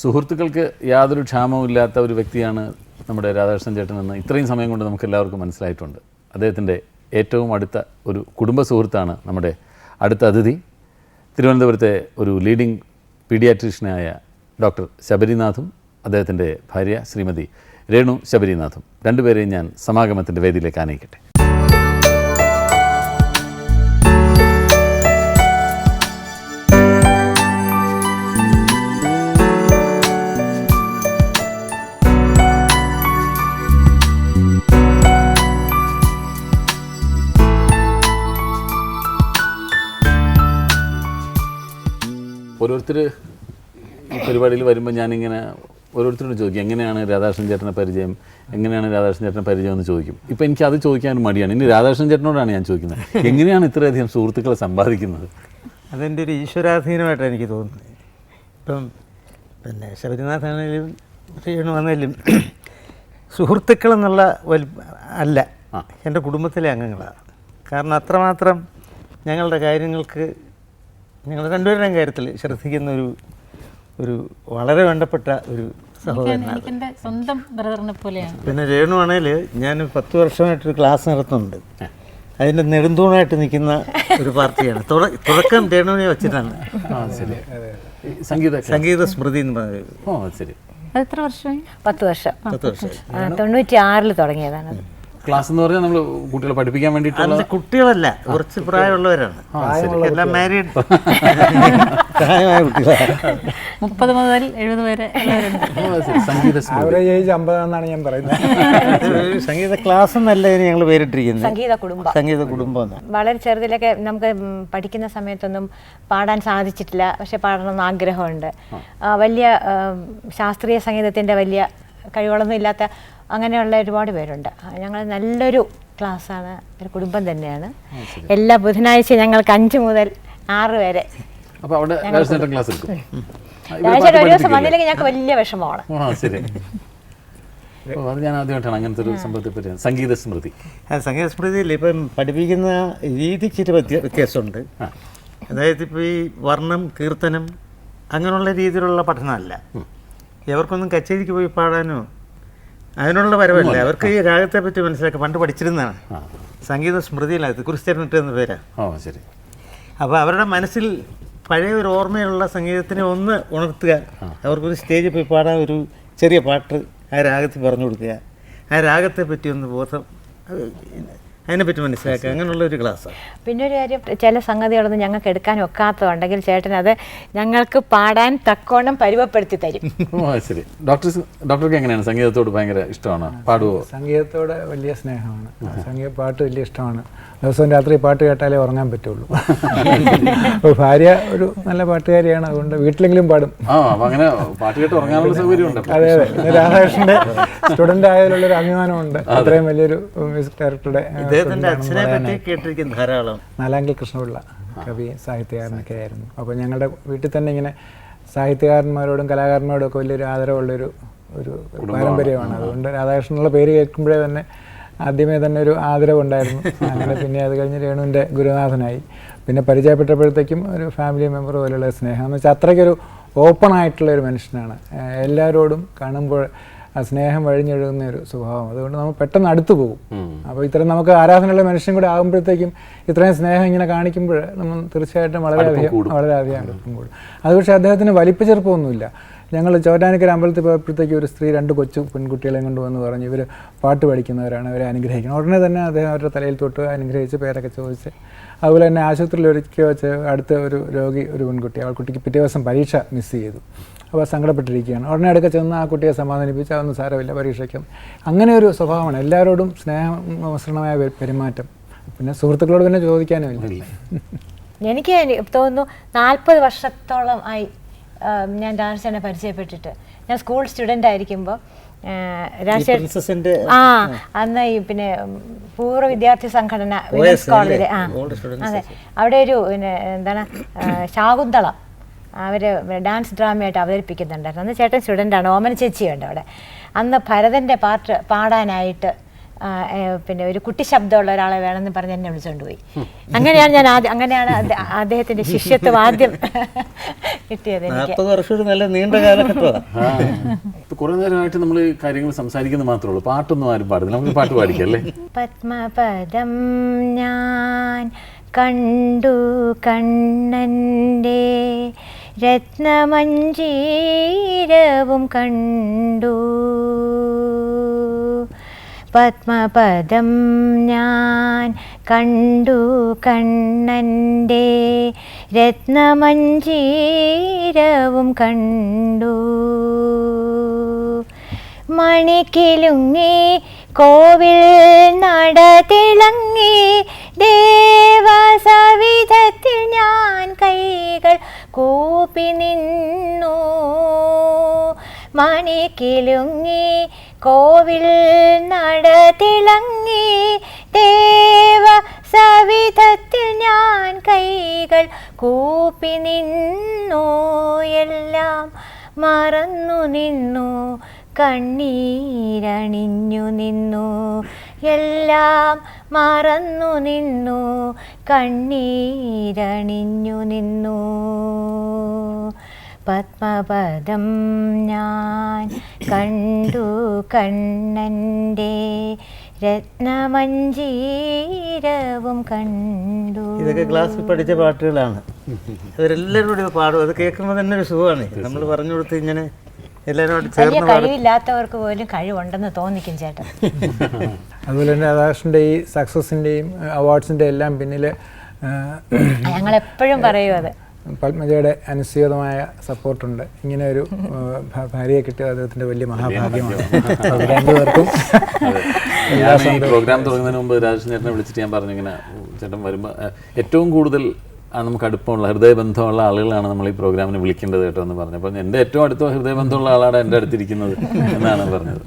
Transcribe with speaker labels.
Speaker 1: സുഹൃത്തുക്കൾക്ക് യാതൊരു ക്ഷാമവും ഇല്ലാത്ത ഒരു വ്യക്തിയാണ് നമ്മുടെ രാധാകൃഷ്ണൻ ചേട്ടൻ എന്ന് ഇത്രയും സമയം കൊണ്ട് നമുക്ക് എല്ലാവർക്കും മനസ്സിലായിട്ടുണ്ട്. അദ്ദേഹത്തിന്റെ ഏറ്റവും അടുത്ത ഒരു കുടുംബ സുഹൃത്താണ് നമ്മുടെ അടുത്ത അതിഥി. തിരുവനന്തപുരത്തെ ഒരു ലീഡിംഗ് പീഡിയാട്രീഷ്യനായ ഡോക്ടർ ശബരിനാഥും അദ്ദേഹത്തിന്റെ ഭാര്യ ശ്രീമതി രേണു ശബരിനാഥും. രണ്ടുപേരെയും ഞാൻ സമാഗമത്തിന്റെ വേദിയിലേക്ക് ആനയിക്കട്ടെ. ഓരോരുത്തർ ഈ പരിപാടിയിൽ വരുമ്പോൾ ഞാനിങ്ങനെ ഓരോരുത്തരോട് ചോദിക്കും എങ്ങനെയാണ് രാധാകൃഷ്ണൻ ചേട്ടനെ പരിചയം എങ്ങനെയാണ് രാധാകൃഷ്ണൻ ചേട്ടനെ പരിചയം എന്ന് ചോദിക്കും. ഇപ്പം എനിക്ക് അത് ചോദിക്കാൻ മടിയാണ്. ഇനി രാധാകൃഷ്ണൻ ചേട്ടനോടാണ് ഞാൻ ചോദിക്കുന്നത്. എങ്ങനെയാണ് ഇത്രയധികം സുഹൃത്തുക്കളെ സമ്പാദിക്കുന്നത്?
Speaker 2: അതെന്റെ ഒരു ഈശ്വരാധീനമായിട്ടാണ് എനിക്ക് തോന്നുന്നത്. ഇപ്പം പിന്നെ ശബരിനാഥാണെങ്കിലും ശ്രീകൃഷ്ണൻ വന്നാലും സുഹൃത്തുക്കൾ എന്നുള്ള വൽ അല്ല. എന്റെ കുടുംബത്തിലെ അംഗങ്ങളാണ്. കാരണം അത്രമാത്രം ഞങ്ങളുടെ കാര്യങ്ങൾക്ക് ഞങ്ങൾ രണ്ടുപേരുടെയും കാര്യത്തിൽ ശ്രദ്ധിക്കുന്ന ഒരു ഒരു വളരെ വേണ്ടപ്പെട്ട ഒരു സഹോദരനാണ്
Speaker 3: സ്വന്തം ബ്രദറിനെ പോലെയാണ്.
Speaker 2: പിന്നെ രേണു ആണേൽ ഞാൻ പത്ത് വർഷമായിട്ടൊരു ക്ലാസ് നടത്തുന്നുണ്ട്. അതിന്റെ നെടുന്തൂണായിട്ട് നിൽക്കുന്ന ഒരു പാർട്ടിയാണ്. തുടക്കം രേണുവിനെ വെച്ചിട്ടാണ്.
Speaker 1: സംഗീത
Speaker 2: സംഗീത സ്മൃതി എന്ന്
Speaker 3: അത് എത്ര വർഷമായി?
Speaker 4: പത്ത് വർഷം.
Speaker 2: പത്ത് വർഷം
Speaker 4: തൊണ്ണൂറ്റി ആറിൽ തുടങ്ങിയതാണ്.
Speaker 1: ക്ലാസ് എന്ന് പറഞ്ഞാൽ നമ്മൾ കുട്ടികളെ പഠിപ്പിക്കാൻ വേണ്ടിയിട്ടുള്ള
Speaker 2: അല്ല കുട്ടികളല്ല കുറച്ച് പ്രായമുള്ളവരാണ്. എല്ലാം മാരീഡ്
Speaker 3: മുപ്പത് മുതൽ എഴുപത് വരെ
Speaker 1: സംഗീത
Speaker 5: അമ്പതാണെന്നാണ് ഞാൻ പറയുന്നത്.
Speaker 2: സംഗീത ക്ലാസ് എന്നല്ല ഞങ്ങൾ പേരിട്ടിരിക്കുന്നത്.
Speaker 4: സംഗീത കുടുംബം.
Speaker 2: സംഗീത കുടുംബം
Speaker 4: വളരെ ചെറുതിലൊക്കെ നമുക്ക് പഠിക്കുന്ന സമയത്തൊന്നും പാടാൻ സാധിച്ചിട്ടില്ല. പക്ഷെ പാടണമെന്ന് ആഗ്രഹമുണ്ട്. വലിയ ശാസ്ത്രീയ സംഗീതത്തിന്റെ വലിയ കഴിവുകളൊന്നും ഇല്ലാത്ത അങ്ങനെയുള്ള ഒരുപാട് പേരുണ്ട്. ഞങ്ങൾ നല്ലൊരു ക്ലാസ്സാണ്. ഒരു കുടുംബം തന്നെയാണ്. എല്ലാ ബുധനാഴ്ച ഞങ്ങൾക്ക് അഞ്ച് മുതൽ ആറ് വരെ
Speaker 1: അപ്പോൾ അവിടെ രാധാകൃഷ്ണൻ ക്ലാസ്
Speaker 4: ഒരു ദിവസം വന്നില്ലെങ്കിൽ ഞങ്ങൾക്ക് വലിയ വിഷമമാണ്.
Speaker 1: അത് ഞാൻ ആദ്യമായിട്ടാണ് അങ്ങനത്തെ ഒരു സംഭവത്തെ പറ്റി സംഗീത സ്മൃതി.
Speaker 2: സംഗീത സ്മൃതിയിൽ ഇപ്പം പഠിപ്പിക്കുന്ന രീതിക്ക് ഒരു വ്യത്യ- വ്യത്യാസമുണ്ട്. അതായത് ഇപ്പോൾ ഈ വർണം കീർത്തനം അങ്ങനെയുള്ള രീതിയിലുള്ള പഠനമല്ല. എവർക്കൊന്നും കച്ചേരിക്ക് പോയി പാടാനോ? അതിനുള്ള വരവല്ല? അവർക്ക് ഈ രാഗത്തെ പറ്റി മനസ്സിലാക്കി പണ്ട് പഠിച്ചിരുന്നതാണ്. സംഗീത സ്മൃതിയിലായത് കുറിച്ചേരനിട്ട് എന്ന പേരാണ്
Speaker 1: ഓ ശരി.
Speaker 2: അപ്പോൾ അവരുടെ മനസ്സിൽ പഴയ ഒരു ഓർമ്മയുള്ള സംഗീതത്തിനെ ഒന്ന് ഉണർത്തുക. അവർക്കൊരു സ്റ്റേജിൽ പോയി പാടാൻ ഒരു ചെറിയ പാട്ട് ആ രാഗത്തിൽ പറഞ്ഞു കൊടുക്കുക. ആ രാഗത്തെ പറ്റി ഒന്ന് ബോധം അതിനെപ്പറ്റി മനസ്സിലാക്കുക. അങ്ങനെയുള്ള ഒരു ക്ലാസ്സാണ്
Speaker 4: പിന്നെ ഒരു കാര്യം ചില സംഗതികളൊന്നും ഞങ്ങൾക്ക് എടുക്കാൻ ഒക്കാത്തതുണ്ടെങ്കിൽ ചേട്ടൻ അത് ഞങ്ങൾക്ക് പാടാൻ തക്കോണം പരുവപ്പെടുത്തി തരും.
Speaker 1: ശരി. ഡോക്ടർ ഡോക്ടർക്ക് എങ്ങനെയാണ്? സംഗീതത്തോട് ഭയങ്കര ഇഷ്ടമാണ്? പാടുവോ?
Speaker 5: സംഗീതത്തോട് വലിയ സ്നേഹമാണ്. സംഗീത പാട്ട് വലിയ ഇഷ്ടമാണ്. ദിവസവും രാത്രി പാട്ട് കേട്ടാലേ ഉറങ്ങാൻ പറ്റുള്ളൂ. അപ്പോൾ ഭാര്യ ഒരു നല്ല പാട്ടുകാരിയാണ്. അതുകൊണ്ട് വീട്ടിലെങ്കിലും പാടും.
Speaker 1: അങ്ങനെ പാട്ട് കേട്ട് ഉറങ്ങാനുള്ള സൗകര്യമുണ്ട്.
Speaker 5: അതെ അതെ. രാധാകൃഷ്ണന്റെ സ്റ്റുഡന്റ് സ്റ്റുഡന്റ് ആയതിലുള്ളൊരു അഭിമാനമുണ്ട്. അത്രയും വലിയൊരു മ്യൂസിക് ഡയറക്ടറുടെ
Speaker 2: അച്ഛനെ പറ്റി. ധാരാളം.
Speaker 5: നാലാങ്കിൽ കൃഷ്ണപിള്ള കവി സാഹിത്യകാരനൊക്കെ ആയിരുന്നു. അപ്പോൾ ഞങ്ങളുടെ വീട്ടിൽ തന്നെ ഇങ്ങനെ സാഹിത്യകാരന്മാരോടും കലാകാരന്മാരോടും ഒക്കെ വലിയൊരു ആദരവുള്ളൊരു ഒരു പാരമ്പര്യമാണ്. അതുകൊണ്ട് രാധാകൃഷ്ണനുള്ള പേര് കേൾക്കുമ്പോഴേ തന്നെ ആദ്യമേ തന്നെ ഒരു ആദരവുണ്ടായിരുന്നു. അങ്ങനെ പിന്നെ അത് കഴിഞ്ഞ് രേണുവിന്റെ ഗുരുനാഥനായി. പിന്നെ പരിചയപ്പെട്ടപ്പോഴത്തേക്കും ഒരു ഫാമിലി മെമ്പർ പോലെയുള്ള സ്നേഹം. എന്ന് വെച്ചാൽ അത്രയ്ക്കൊരു ഓപ്പൺ ആയിട്ടുള്ള ഒരു മനുഷ്യനാണ്. എല്ലാവരോടും കാണുമ്പോൾ ആ സ്നേഹം വഴിഞ്ഞൊഴുകുന്ന ഒരു സ്വഭാവം. അതുകൊണ്ട് നമ്മൾ പെട്ടെന്ന് അടുത്തു പോകും. അപ്പോൾ ഇത്രയും നമുക്ക് ആരാധനയുള്ള മനുഷ്യൻ കൂടെ ആകുമ്പോഴത്തേക്കും ഇത്രയും സ്നേഹം ഇങ്ങനെ കാണിക്കുമ്പോൾ നമ്മൾ തീർച്ചയായിട്ടും വളരെയധികം വളരെയധികം അടുപ്പം കൂടും. അത് പക്ഷേ അദ്ദേഹത്തിന് വലിപ്പ ചെറുപ്പമൊന്നുമില്ല ഞങ്ങൾ ചോറ്റാനിക്കര അമ്പലത്തിൽ പോയപ്പോഴത്തേക്ക് ഒരു സ്ത്രീ രണ്ട് കൊച്ചു പെൺകുട്ടികളെയും കൊണ്ടുവന്ന് പറഞ്ഞു ഇവർ പാട്ട് പഠിക്കുന്നവരാണ് അവരെ അനുഗ്രഹിക്കുന്നത് ഉടനെ തന്നെ അദ്ദേഹം അവരുടെ തലയിൽ തൊട്ട് അനുഗ്രഹിച്ച് പേരൊക്കെ ചോദിച്ച് അതുപോലെ തന്നെ ആശുപത്രിയിൽ ഒരുക്കി വെച്ച് അടുത്ത ഒരു രോഗി ഒരു പെൺകുട്ടി അവൾ കുട്ടിക്ക് പിറ്റേ ദിവസം പരീക്ഷ മിസ് ചെയ്തു. അപ്പോൾ സങ്കടപ്പെട്ടിരിക്കുകയാണ്. ഉടനെ അടുക്ക ചെന്ന് ആ കുട്ടിയെ സമാധാനിപ്പിച്ച് അതൊന്നും സാരമില്ല പരീക്ഷയ്ക്കും. അങ്ങനെ ഒരു സ്വഭാവമാണ് എല്ലാവരോടും സ്നേഹമസൃണമായ പെരുമാറ്റം. പിന്നെ സുഹൃത്തുക്കളോട് തന്നെ ചോദിക്കാനും ഇല്ല.
Speaker 4: എനിക്ക് തോന്നുന്നു നാൽപ്പത് വർഷത്തോളം ആയി ഞാൻ ഡാൻസിനെ പരിചയപ്പെട്ടിട്ട്. ഞാൻ സ്കൂൾ സ്റ്റുഡന്റ് ആയിരിക്കുമ്പോൾ ആ അന്ന് ഈ പിന്നെ പൂർവ വിദ്യാർത്ഥി സംഘടന കോളേജ് ആ അതെ. അവിടെ ഒരു പിന്നെ എന്താണ് ശാകുന്തളം. അവർ ഡാൻസ് ഡ്രാമയായിട്ട് അവതരിപ്പിക്കുന്നുണ്ടായിരുന്നു. അന്ന് ചേട്ടൻ സ്റ്റുഡന്റാണ് ഓമന ചേച്ചിയുണ്ട് അവിടെ. അന്ന് ഭരതന്റെ പാട്ട് പാടാനായിട്ട് പിന്നെ ഒരു കുട്ടി ശബ്ദമുള്ള ഒരാളെ വേണമെന്ന് പറഞ്ഞ് എന്നെ വിളിച്ചുകൊണ്ട് പോയി. അങ്ങനെയാണ് ഞാൻ ആദ്യം അങ്ങനെയാണ് അദ്ദേഹത്തിന്റെ അദ്ദേഹത്തിന്റെ ശിഷ്യത്വം ആദ്യം കിട്ടിയത് എനിക്ക്.
Speaker 2: നാൽപ്പത് വർഷം ഒരു നല്ല നീണ്ട
Speaker 1: കുറെ നേരമായിട്ട് നമ്മൾ കാര്യങ്ങൾ സംസാരിക്കുന്നത് മാത്രമേ ഉള്ളൂ. പാട്ടൊന്നും ആരും പാടില്ല. നമുക്ക് പാട്ട് പാടിക്കല്ലേ
Speaker 4: പത്മപദം ഞാൻ കണ്ടു കണ്ണന്റെ രത്നമഞ്ജീരവും കണ്ടു. പത്മപദം ഞാൻ കണ്ടു കണ്ണന്റെ രത്നമഞ്ജീരവും കണ്ടു. മണിക്കിലുങ്ങി കോവിൽ നട തിളങ്ങി മണിക്കിലുങ്ങി കോവിൽ നട തിളങ്ങി ദേവ സവിധത്തിൽ ഞാൻ കൈകൾ കൂപ്പി നിന്നു. എല്ലാം മറന്നു നിന്നു കണ്ണീരണിഞ്ഞു നിന്നു. എല്ലാം മറന്നു നിന്നു കണ്ണീരണിഞ്ഞു നിന്നു. പത്മപദം ഞാൻ കണ്ടു കണ്ണന്റെ രത്നമഞ്ജീരവും കണ്ടു.
Speaker 2: ഇതൊക്കെ ക്ലാസ്സിൽ പഠിച്ച പാട്ടുകളാണ്. അവരെല്ലാവരും കൂടി ഇത് പാടും. അത് കേൾക്കുമ്പോൾ തന്നെ ഒരു സുഖമാണ്. നമ്മൾ പറഞ്ഞു കൊടുത്ത് ഇങ്ങനെ
Speaker 4: വലിയ കഴിവില്ലാത്തവർക്ക് പോലും കഴിവുണ്ടെന്ന് തോന്നിക്കും ചേട്ടൻ
Speaker 5: അതുപോലെ തന്നെ രാധാകൃഷ്ണന്റെ ഈ സക്സസിന്റെയും അവാർഡ്സിന്റെ എല്ലാം പിന്നിൽ
Speaker 4: ഞങ്ങൾ എപ്പോഴും പറയും അത്.
Speaker 5: പത്മജയുടെ അനുസ്യൂതമായ സപ്പോർട്ടുണ്ട്. ഇങ്ങനെ ഒരു ഭാര്യയെ കിട്ടിയത് അദ്ദേഹത്തിന്റെ വലിയ മഹാഭാഗ്യമാണ്. രണ്ടുപേർക്കും
Speaker 1: പ്രോഗ്രാം തുടങ്ങുന്നതിന് മുമ്പ് രാജേഷ് ചേട്ടനെ വിളിച്ചിട്ട് ഞാൻ പറഞ്ഞു ഇങ്ങനെ ചേട്ടൻ വരുമ്പോൾ ഏറ്റവും കൂടുതൽ നമുക്ക് അടുപ്പമുള്ള ഹൃദയബന്ധമുള്ള ആളുകളാണ് നമ്മൾ ഈ പ്രോഗ്രാമിന് വിളിക്കേണ്ടത് കേട്ടോ എന്ന് പറഞ്ഞു. അപ്പോൾ എന്റെ ഏറ്റവും അടുത്ത ഹൃദയബന്ധമുള്ള ആളാണ് എന്റെ അടുത്തിരിക്കുന്നത് എന്നാണ് പറഞ്ഞത്.